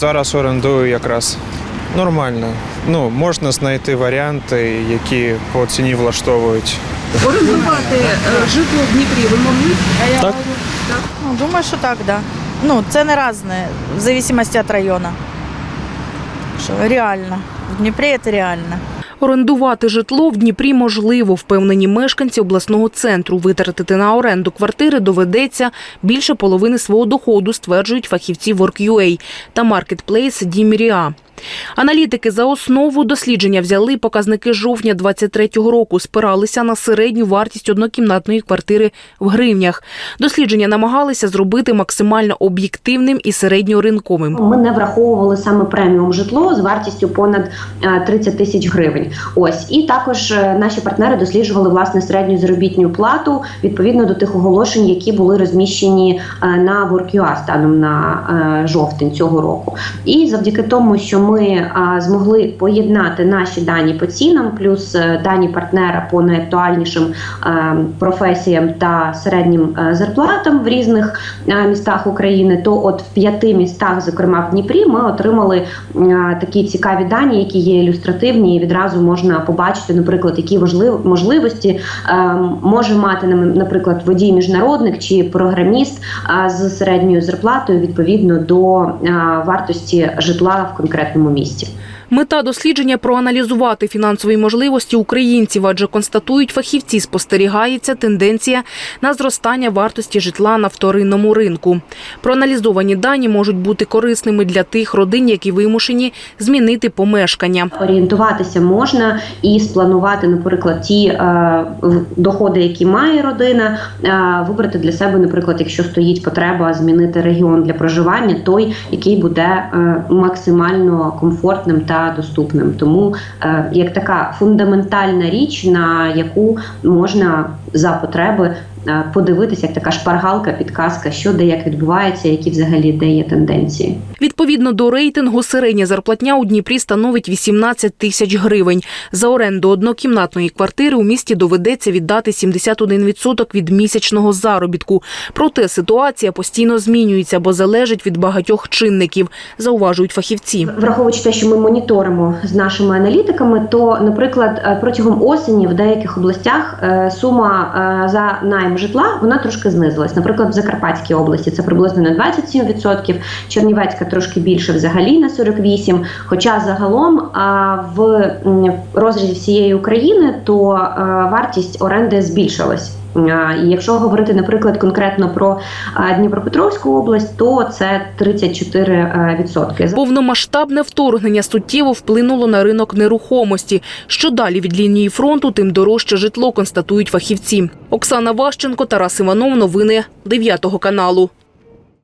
Зараз орендую якраз нормально. Ну, можна знайти варіанти, які по ціні влаштовують. Орендувати е, житло в Дніпрі ви могли? Так. Ну, думаю, что так, да. Ну, цены разные, в зависимости от района. Что реально. В Днепре это реально. Орендувати житло в Дніпрі можливо, впевнені мешканці обласного центру. Витратити на оренду квартири доведеться більше половини свого доходу, стверджують фахівці WorkUA та маркетплейс Діміріа. Аналітики за основу дослідження взяли показники жовтня 23-го року, спиралися на середню вартість однокімнатної квартири в гривнях. Дослідження намагалися зробити максимально об'єктивним і середньоринковим. Ми не враховували саме преміум житло з вартістю понад е, 30 тисяч гривень. Ось і також е, наші партнери досліджували власне середню заробітню плату відповідно до тих оголошень, які були розміщені е, на WorkUA станом на е, жовтень цього року. І завдяки тому, що ми е, змогли поєднати наші дані по цінам, плюс е, дані партнера по найактуальнішим е, професіям та середнім е, зарплатам в різних містах України, то от в п'яти містах, зокрема в Дніпрі, ми отримали такі цікаві дані, які є ілюстративні, і відразу можна побачити, наприклад, які можливості може мати наприклад водій міжнародник чи програміст з середньою зарплатою відповідно до вартості житла в конкретному місті. Мета дослідження проаналізувати фінансові можливості українців, адже констатують фахівці, спостерігається тенденція на зростання вартості житла на вторинному ринку. Проаналізовані дані можуть бути корисними для тих родин, які вимушені змінити помешкання. орієнтуватися можна і спланувати, наприклад, ті е, доходи, які має родина, е, вибрати для себе, наприклад, якщо стоїть потреба змінити регіон для проживання, той, який буде е, максимально комфортним та доступним. Тому е, як така фундаментальна річ, на яку можна за потреби подивитися, як така шпаргалка, підказка, що де як відбувається, які взагалі де є тенденції. Відповідно до рейтингу, середня зарплатня у Дніпрі становить 18 тисяч гривень. За оренду однокімнатної квартири у місті доведеться віддати 71% від місячного заробітку. Проте ситуація постійно змінюється, бо залежить від багатьох чинників, зауважують фахівці. Враховуючи те, що ми моніторимо з нашими аналітиками, то, наприклад, е, протягом осені в деяких областях е, сума е, за найм житла вона трошки знизилась. Наприклад, в Закарпатській області це приблизно на 27%, Чернівецька трошки більше, взагалі на 48%. Хоча загалом в розрізі всієї України то е, вартість оренди збільшилась. А, І якщо говорити, наприклад, конкретно про Дніпропетровську область, то це 34%. Повномасштабне вторгнення суттєво вплинуло на ринок нерухомості. Що далі від лінії фронту, тим дорожче житло, констатують фахівці. Оксана Ващенко, Тарас Іванов. Новини 9 каналу.